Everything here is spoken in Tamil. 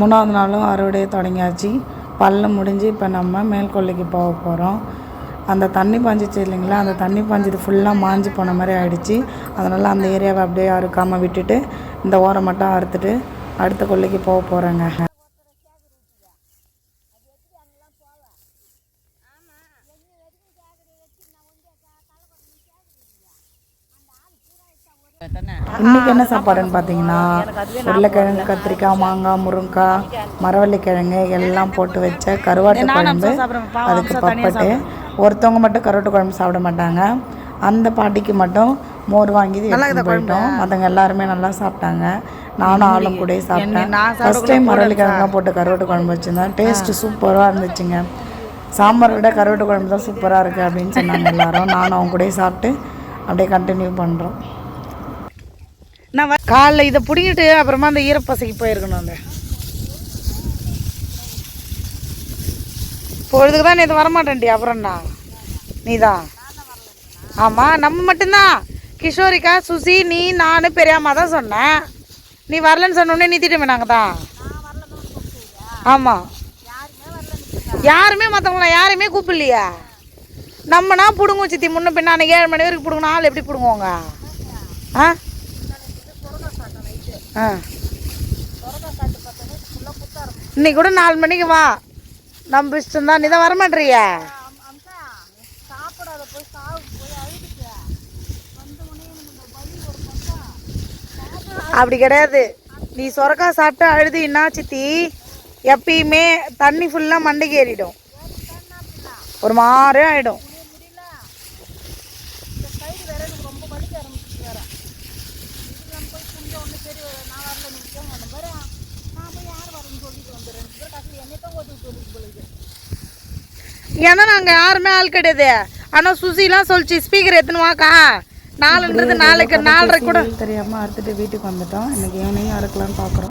மூணாவது நாளும் அறுவடையை தொடங்கியாச்சு. பல்ல முடிஞ்சு இப்போ நம்ம மேல்கொல்லைக்கு போக போகிறோம் அந்த தண்ணி பாஞ்சிச்சு இல்லைங்களா? அந்த தண்ணி பாஞ்சது ஃபுல்லாக மாஞ்சு போன மாதிரி ஆகிடுச்சி அதனால் அந்த ஏரியாவை அப்படியே அறுக்காமல் விட்டுட்டு இந்த ஓரம் மட்டும் அறுத்துட்டு அடுத்த கொல்லைக்கு போக போகிறேங்க இன்னைக்கு என்ன சாப்பாடுன்னு பார்த்தீங்கன்னா உருளைக்கிழங்கு கத்திரிக்காய் மாங்காய் முருங்கைக்காய் மரவள்ளி கிழங்கு எல்லாம் போட்டு வச்ச கருவாட்டு குழம்பு. அதுக்கு பப்பட்டு. ஒருத்தவங்க மட்டும் கருவாட்டு குழம்பு சாப்பிட மாட்டாங்க. அந்த பாட்டிக்கு மட்டும் மோர் வாங்கி போயிட்டோம். மற்றவங்க எல்லாருமே நல்லா சாப்பிட்டாங்க. நானும் ஆளும் கூட சாப்பிட்டேன். ஃபர்ஸ்ட் டைம் மரவள்ளி கிழங்குலாம் போட்டு கருவாட்டு குழம்பு வச்சுருந்தேன். டேஸ்ட் சூப்பராக இருந்துச்சுங்க. சாம்பாரை விட கருவாட்டு குழம்பு தான் சூப்பராக இருக்குது அப்படின்னு சொன்னாங்க எல்லாரும். நானும் அவங்க கூட சாப்பிட்டு அப்படியே கண்டினியூ பண்ணுறோம் நான் காலைல இதை பிடிங்கிட்டு அப்புறமா அந்த ஈரப்பசைக்கு போயிருக்கணும் அந்த. பொழுதுக்கு தான் நேற்று வரமாட்டேன்டி அப்புறம்டா. நீதான் ஆமாம் நம்ம மட்டும்தான். கிஷோரிக்கா சுசி நீ நான் பெரியாமா தான் சொன்னேன். நீ வரலன்னு சொன்னோடனே நீ நாங்கள் தான். ஆமாம் யாருமே மற்றவங்கள யாரையுமே கூப்பிடலையா. நம்மனா பிடுங்கும் சித்தி. முன்ன பின்ன ஏழு மணி வரைக்கும் பிடுங்கணும் ஆள் எப்படி பிடுங்குவோங்க? ஆ? ஆ. இன்னைக்கு கூட நாலு மணிக்கு வா. நம்ம இஷ்டம் தான் நீ தான் வரமாட்டறிய? அப்படி கிடையாது. நீ சொரக்கா சாப்பிட்டு அழுதின்னா சித்தி எப்பயுமே தண்ணி ஃபுல்லாக மண்டைக்கு ஏறிடும். ஒரு மாதிரி ஆயிடும். ஏன்னா நாங்கள் யாருமே ஆள் கிடையாது. ஆனால் சுசிலாம் சொல்லிச்சு ஸ்பீக்கர் எத்தனை வாக்கா. நாலுன்றது நாளைக்கு நாலரை கூட. தெரியாமல் அறுத்துட்டு வீட்டுக்கு வந்துட்டோம். இன்னைக்கு ஈவினிங் அறுக்கலாம்னு பார்க்குறோம்